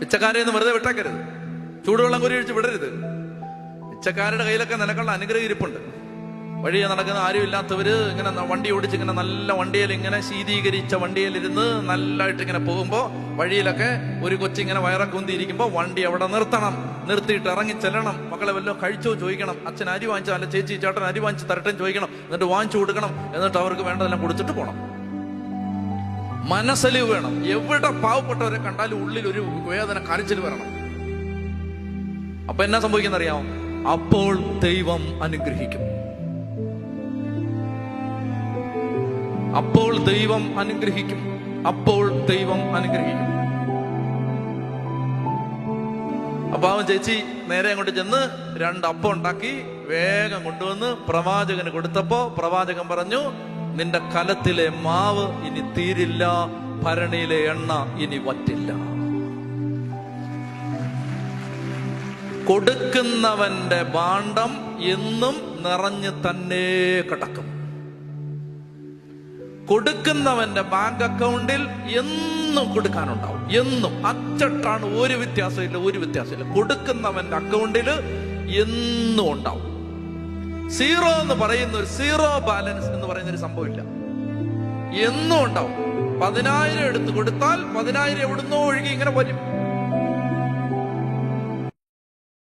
പിച്ചക്കാരെ ഒന്ന് വെറുതെ വിട്ടേക്കരുത്. ചൂടുവെള്ളം കോരി ഒഴിച്ച് വിടരുത്. പിച്ചക്കാരുടെ കയ്യിലൊക്കെ നിനക്കുള്ള അനുഗ്രഹം ഇരിപ്പുണ്ട്. വഴിയെ നടക്കുന്ന ആരും ഇല്ലാത്തവര് ഇങ്ങനെ വണ്ടി ഓടിച്ച് ഇങ്ങനെ നല്ല വണ്ടിയിൽ ഇങ്ങനെ ശീതീകരിച്ച വണ്ടിയിലിരുന്ന് നല്ലതായിട്ട് ഇങ്ങനെ പോകുമ്പോൾ വഴിയിലൊക്കെ ഒരു കൊച്ചിങ്ങനെ വയറൊക്കെ ഉന്തിയിരിക്കുമ്പോൾ വണ്ടി അവിടെ നിർത്തണം. നിർത്തിയിട്ട് ഇറങ്ങി ചെല്ലണം. മക്കളെ വല്ലതും കഴിച്ചോ ചോദിക്കണം. അച്ഛൻ അരി വാങ്ങിച്ചോ? അല്ല ചേച്ചി ചേട്ടൻ അരി വാങ്ങിച്ച് തരട്ടെ ചോദിക്കണം. എന്നിട്ട് വാങ്ങിച്ചു കൊടുക്കണം. എന്നിട്ട് അവർക്ക് വേണ്ടതെല്ലാം കൊടുത്തിട്ട് പോകണം മനസ്സലിവ് വേണം. എവിടെ പാവപ്പെട്ടവരെ കണ്ടാലും ഉള്ളിൽ ഒരു വേദന കരച്ചിൽ വരണം. അപ്പൊ എന്നാ സംഭവിക്കുന്ന അറിയാമോ അപ്പോൾ ദൈവം അനുഗ്രഹിക്കും. അപ്പോൾ ദൈവം അനുഗ്രഹിക്കും. അപ്പോൾ ദൈവം അനുഗ്രഹിക്കും. അപ്പൊ അവൻ ചേച്ചി നേരെ അങ്ങോട്ട് ചെന്ന് രണ്ട് അപ്പം ഉണ്ടാക്കി വേഗം കൊണ്ടുവന്ന് പ്രവാചകന് കൊടുത്തപ്പോ പ്രവാചകൻ പറഞ്ഞു നിന്റെ കലത്തിലെ മാവ് ഇനി തീരില്ല ഭരണിയിലെ എണ്ണ ഇനി വറ്റില്ല. കൊടുക്കുന്നവന്റെ ഭാണ്ഡം എന്നും നിറഞ്ഞു തന്നെ കിടക്കും. കൊടുക്കുന്നവന്റെ ബാങ്ക് അക്കൗണ്ടിൽ എന്നും കൊടുക്കാനുണ്ടാവും. എന്നും. അച്ചട്ടാണ് ഒരു വ്യത്യാസമില്ല ഒരു വ്യത്യാസമില്ല. കൊടുക്കുന്നവന്റെ അക്കൗണ്ടിൽ എന്നും ഉണ്ടാവും. സീറോ എന്ന് പറയുന്ന ഒരു സീറോ ബാലൻസ് എന്ന് പറയുന്ന ഒരു സംഭവമില്ല എന്നും ഉണ്ടാവും. പതിനായിരം എടുത്തു കൊടുത്താൽ പതിനായിരം എവിടുന്നോ ഒഴുകി ഇങ്ങനെ വരും.